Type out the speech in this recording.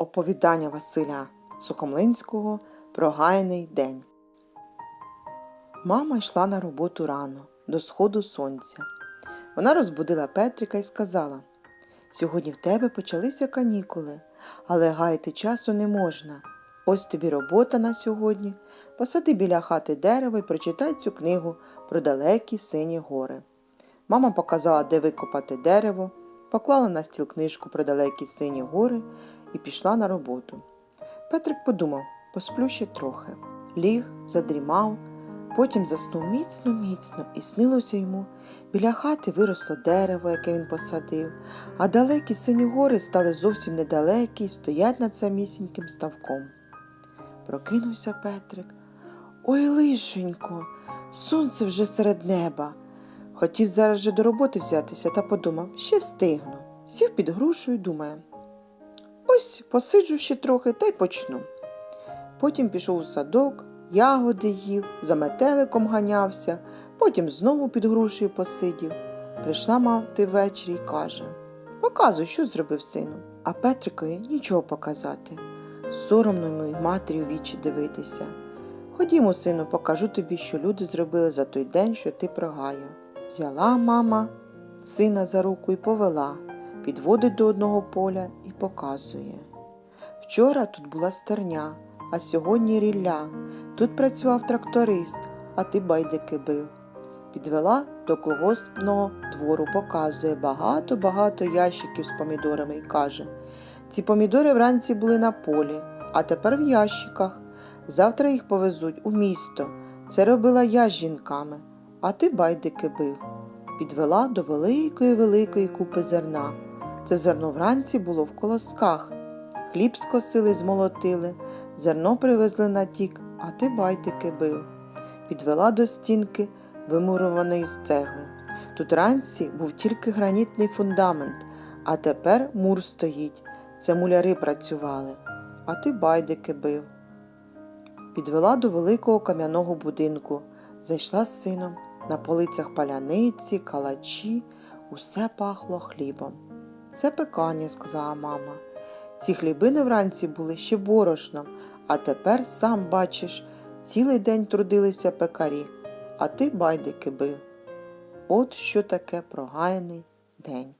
Оповідання Василя Сухомлинського про гайний день. Мама йшла на роботу рано, до сходу сонця. Вона розбудила Петрика і сказала Сьогодні в тебе почалися канікули, але гаяти часу не можна. Ось тобі робота на сьогодні. Посади біля хати дерево і прочитай цю книгу про далекі сині гори. Мама показала, де викопати дерево, поклала на стіл книжку про далекі сині гори і пішла на роботу. Петрик подумав, посплю ще трохи. Ліг, задрімав, потім заснув міцно, міцно, і снилося йому. Біля хати виросло дерево, яке він посадив, а далекі сині гори стали зовсім недалекі і стоять над самісіньким ставком. Прокинувся Петрик. Ой, лишенько, сонце вже серед неба. Хотів зараз же до роботи взятися та подумав, ще встигну. Сів під грушею, думає. Ось посиджу ще трохи та й почну. Потім пішов у садок, ягоди їв, за метеликом ганявся, потім знову під грушею посидів. Прийшла мати ввечері і каже Показуй, що зробив сину. А Петрикові нічого показати. Соромно йому й матері у вічі дивитися. Ходімо, сину, покажу тобі, що люди зробили за той день, що ти прогаяв. Взяла мама сина за руку і повела, підводить до одного поля і показує. Вчора тут була стерня, а сьогодні рілля. Тут працював тракторист, а ти байдики бив. Підвела до колгоспного двору, показує багато-багато ящиків з помідорами і каже ці помідори вранці були на полі, а тепер в ящиках. Завтра їх повезуть у місто. Це робила я з жінками, а ти байдики бив. Підвела до великої великої купи зерна. Це зерно вранці було в колосках. Хліб скосили, змолотили, зерно привезли на тік, а ти байдики бив. Підвела до стінки, вимурованої з цегли. Тут ранці був тільки гранітний фундамент, а тепер мур стоїть. Це муляри працювали, а ти байдики бив. Підвела до великого кам'яного будинку, зайшла з сином. На полицях паляниці, калачі, усе пахло хлібом. Це пекання, сказала мама. Ці хлібини вранці були ще борошном, а тепер, сам бачиш, цілий день трудилися пекарі, а ти байдики бив. От що таке прогаяний день.